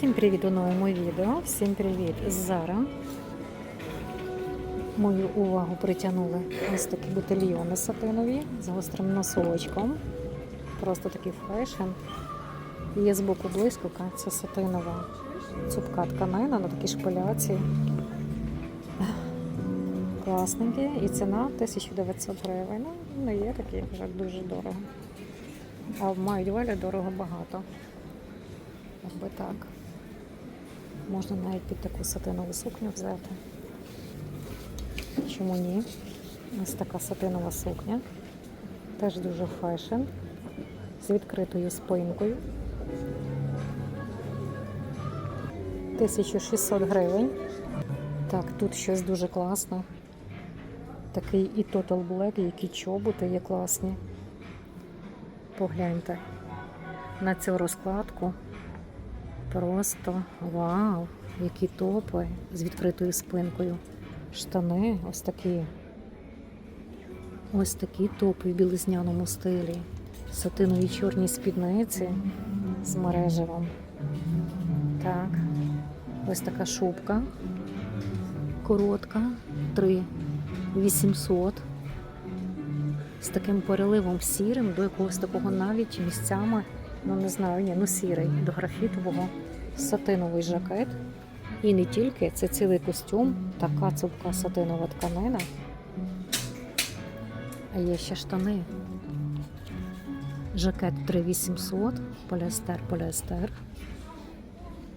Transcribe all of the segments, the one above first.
Всім привіт у новому відео. Всім привіт Зара. Мою увагу притягнули ось такі бутильйони сатинові з гострим носочком. Просто такий фешн. Є з боку блискавка, це сатинова цупка тканина на такій шпиляці. Класненькі. І ціна 1900 гривень. Ну, не є такі вже дуже дорого. А мають вигляд дорого багато. Якби так. Можна навіть під таку сатинову сукню взяти. Чому ні? Ось така сатинова сукня. Теж дуже фешн. З відкритою спинкою. 1600 гривень. Так, тут щось дуже класне. Такий і Total Black, які чоботи є класні. Погляньте на цю розкладку. Просто вау, які топи з відкритою спинкою. Штани ось такі. Ось такі топи в білизняному стилі. Сатинові чорні спідниці з мережевом. Так. Ось така шубка. Коротка. 3 800. З таким переливом сірим до якогось такого навіть місцями ну не знаю, ні, ну сірий, до графітового, сатиновий жакет. І не тільки, це цілий костюм, така цупка сатинова тканина. А є ще штани. Жакет 3800, поліестер, поліестер.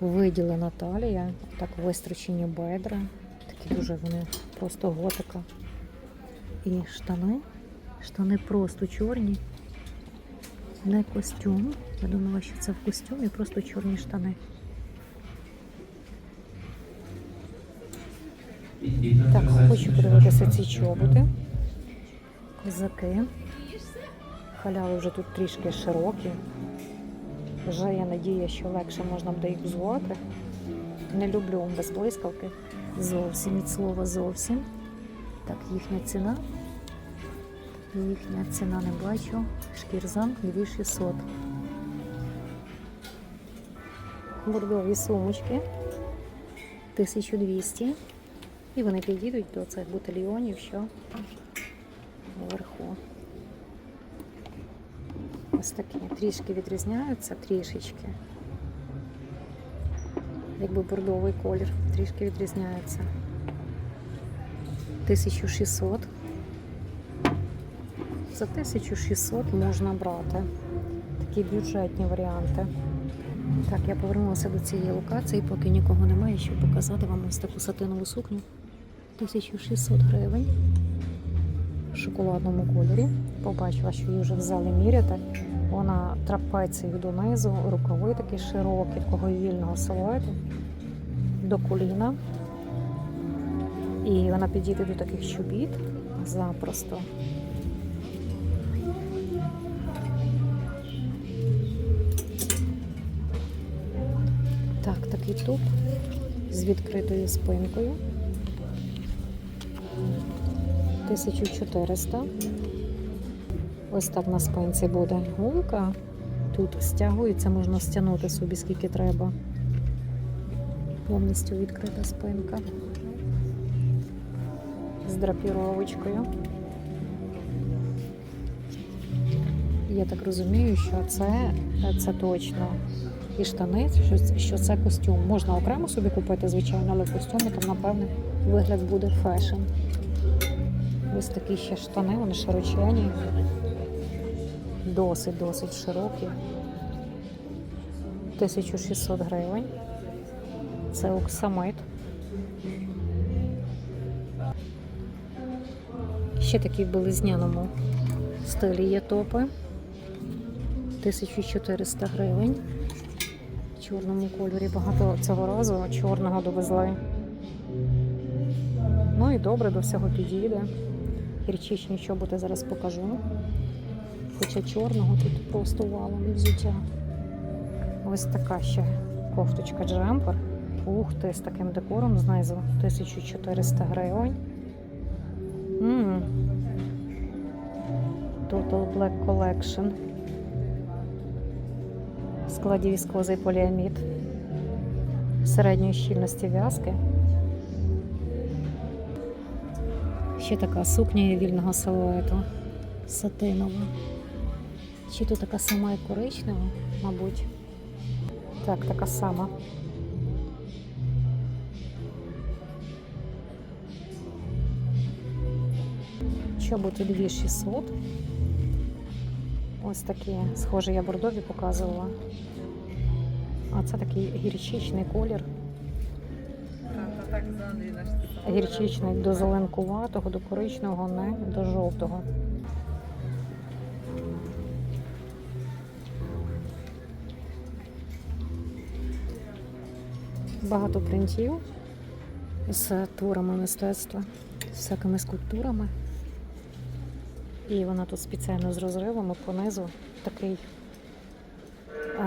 Виділена талія, так вистрочені бедра. Такі дуже вони просто готика. І штани. Штани просто чорні не костюм. Я думала, що це в костюмі, просто чорні штани. Так, хочу подивитися ці чоботи. Козаки. Халяви вже тут трішки широкі. Вже є надія, що легше можна буде їх взувати. Не люблю без блискавки. Зовсім від слова зовсім. Так, їхня ціна. Їхня ціна не бачу. Шкірзан 2600. Бордові сумочки 1200. І вони підійдуть до цих бутильйонів, що вверху. Ось такі. Трішки відрізняються, трішечки. Якби бордовий колір, трішки відрізняється. 1600. За 1600 можна брати такі бюджетні варіанти. Так, я повернулася до цієї локації, поки нікого немає, щоб показати вам ось таку сатинову сукню. 1600 гривень в шоколадному кольорі. Побачила, що її вже взяли міряти. Вона трапецією донизу, рукави такі широкі, такого вільного силуету до коліна. І вона підійде до таких чобіт запросто. Такий з відкритою спинкою. 1400. Ось так на спинці буде гулка. Тут стягується, можна стягнути собі скільки треба. Повністю відкрита спинка. З драпіровочкою. Я так розумію, що це, це точно і штани, що, це костюм. Можна окремо собі купити, звичайно, але в костюмі там, напевне, вигляд буде фешн. Ось такі ще штани, вони широчені, досить-досить широкі. 1600 гривень. Це оксамит. Ще такі в белизняному стилі є топи. 1400 гривень. Чорному кольорі багато цього разу чорного довезли. Ну і добре, до всього підійде. Гірчичні чоботи зараз покажу. Хоча чорного тут просто валом взуття. Ось така ще кофточка джемпер. Ух ти, з таким декором знизу 1400 гривень. Total Black Collection. Складі віскозий поліамід. середньої щільності в'язки. Ще така сукня вільного силуету. Сатинова. Чи то така сама як коричнева, мабуть. Так, така сама. Чоботи 2600. Ось такі, схоже, я бордові показувала. А це такий гірчичний колір. Гірчичний до зеленкуватого, до коричневого, не до жовтого. Багато принтів з творами мистецтва, з всякими скульптурами. І вона тут спеціально з розривами понизу такий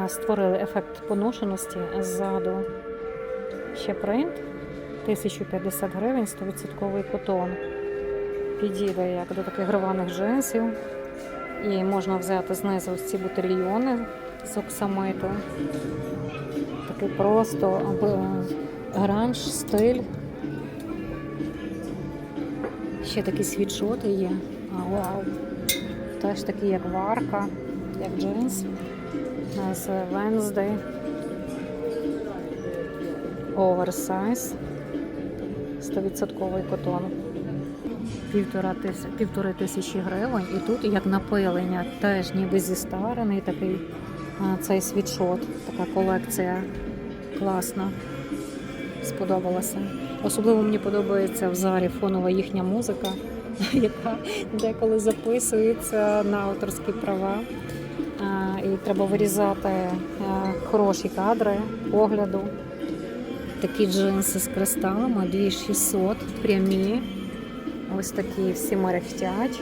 створили ефект поношеності ззаду. Ще принт 1050 гривень, 100% котон. Підійде як до таких грованих джинсів. І можна взяти знизу ось ці бутильйони з оксамиту. Такий просто аби гранж, стиль. Ще такі світшоти є. Вау. Теж такі, як варка, як джинс. З Wednesday. Оверсайз. 100% котон. Півтора тис... Півтори тисячі гривень. І тут як напилення, теж ніби зістарений такий цей світшот, така колекція класна. Сподобалася. Особливо мені подобається в зарі фонова їхня музика, яка деколи записується на авторські права. І треба вирізати е, хороші кадри огляду. Такі джинси з кристалами 2600, прямі. Ось такі всі мерехтять.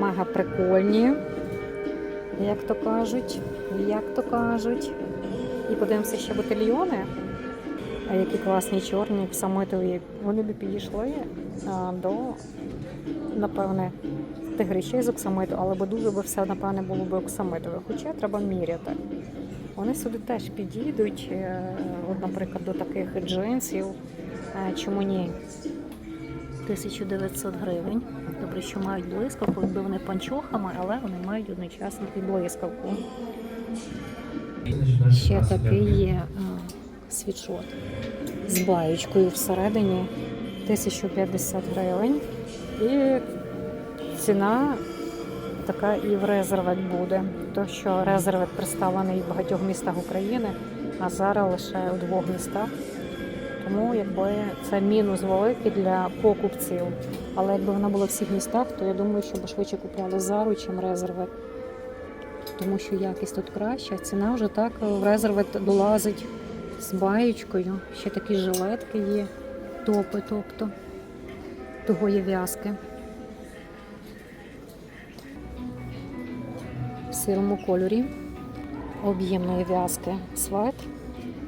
Мега прикольні. Як то кажуть, як то кажуть. І подивимося ще ботильйони. Які класні чорні, самитові. Вони би підійшли до, напевне, тих речей з оксамиту, але би дуже би все, напевне, було б оксамитове. Хоча треба міряти. Вони сюди теж підійдуть, е, от, наприклад, до таких джинсів. Е, Чому ні? 1900 гривень. Добре, що мають блискавку, якби вони панчохами, але вони мають одночасно і блискавку. Ще такий є е, світшот з баєчкою всередині 1050 гривень. І ціна така і в резервет буде. То що резервет представлений в багатьох містах України, а зараз лише у двох містах. Тому якби це мінус великий для покупців. Але якби вона була в всіх містах, то я думаю, що б швидше купляли зару, чим резервет. Тому що якість тут краща. Ціна вже так в резервет долазить з баєчкою. Ще такі жилетки є, топи, тобто тугої в'язки. В сірому кольорі об'ємної в'язки светр.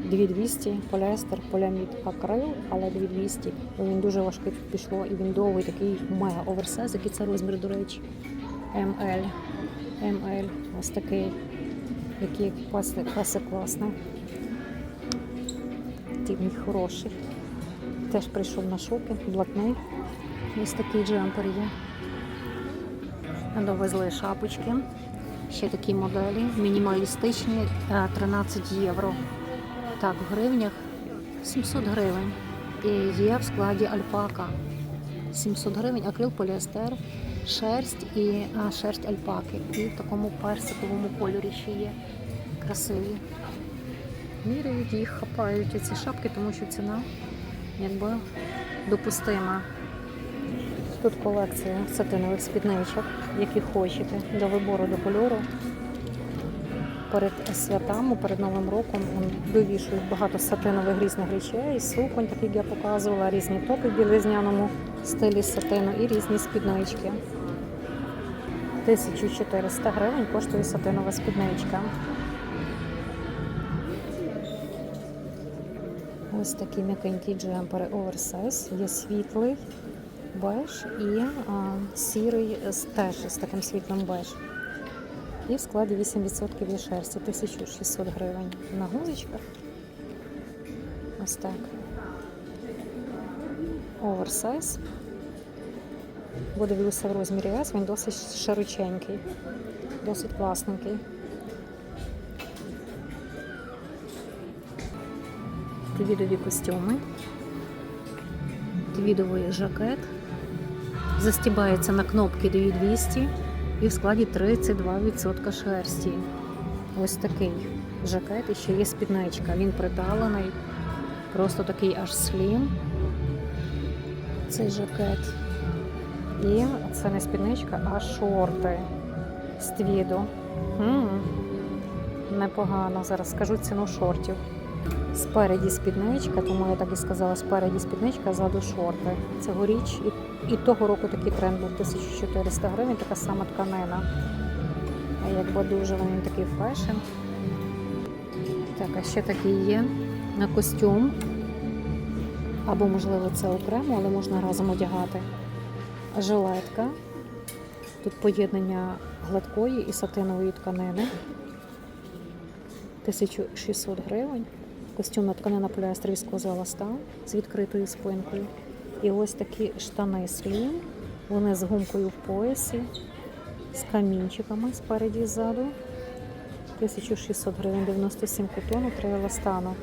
2200 поліестер, поліамід акрил, але 2200. Бо він дуже важкий пішло і він довгий такий мега оверсайз, який це розмір, до речі. МЛ. МЛ. Ось такий, який паси, паси класний. Тільний хороший. Теж прийшов на шопінг, блатний. Ось такий джемпер є. Довезли шапочки. Ще такі моделі, мінімалістичні, е, 13 євро. Так, в гривнях 700 гривень. І є в складі альпака. 700 гривень, акрил, поліестер, шерсть і а, шерсть альпаки. І в такому персиковому кольорі ще є. Красиві. Міряють їх, хапають ці шапки, тому що ціна якби допустима. Тут колекція сатинових спідничок, які хочете, до вибору до кольору. Перед святами, перед Новим роком м, вивішують багато сатинових різних речей, суконь, так як я показувала, різні топи в білизняному стилі сатину і різні спіднички. 1400 гривень коштує сатинова спідничка. Ось такі м'якенькі джемпери оверсайз. Є світлий беж і а, сірий з- теж з таким світлим беж. І в складі 8% є шерсті, 1600 гривень на гузичках. Ось так. Оверсайз. Бо дивлюся в розмірі S, він досить широченький, досить класненький. Твідові костюми, твідовий жакет. Застібається на кнопки 2200 і в складі 32% шерсті. Ось такий жакет і ще є спідничка. Він приталений, просто такий аж слім. Цей жакет. І це не спідничка, а шорти з твіду. м Непогано. Зараз скажу ціну шортів. Спереді спідничка, тому я так і сказала, спереді спідничка, ззаду шорти. Цьогоріч і, і того року такий тренд був 1400 гривень, така сама тканина. Якби дуже він такий фешн. Так, а ще такий є на костюм. Або, можливо, це окремо, але можна разом одягати. Жилетка. Тут поєднання гладкої і сатинової тканини. 1600 гривень. Костюмна тканина поліестер віскоза еластан з відкритою спинкою. І ось такі штани слім. Вони з гумкою в поясі, з камінчиками спереді і ззаду. 1600 гривень, 97 кутону, 3 еластану.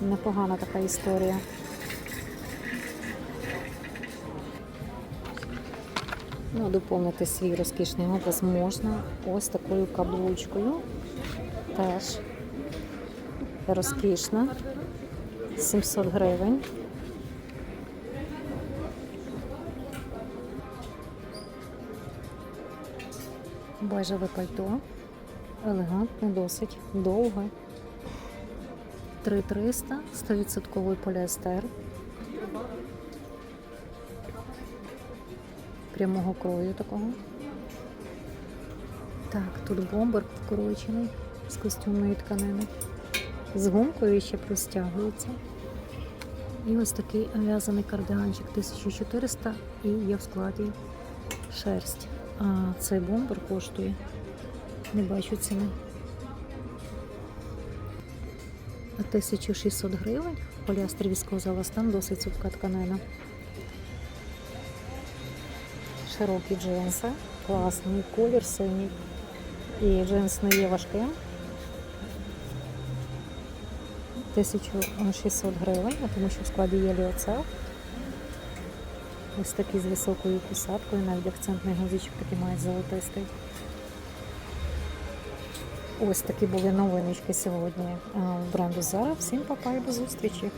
Непогана така історія. Ну, доповнити свій розкішний образ можна ось такою каблучкою. Теж розкішна. 700 гривень. Бежеве пальто. Елегантне, досить довге. 3300, 100% поліестер. Прямого крою такого. Так, тут бомбер вкорочений з костюмної тканини. З гумкою ще простягується. І ось такий в'язаний кардиганчик 1400 і є в складі шерсть. А цей бомбер коштує. Не бачу ціни. 1600 гривень. Поліастер військового еластан, досить цупка тканина. Широкі джинси, класний колір синій. І джинс не є важким. 1600 гривень, тому що в складі є ліоцел. Ось такий з високою посадкою, навіть акцентний гузичок такий має золотистий. Ось такі були новиночки сьогодні бренду Zara. Всім папа і до зустрічі!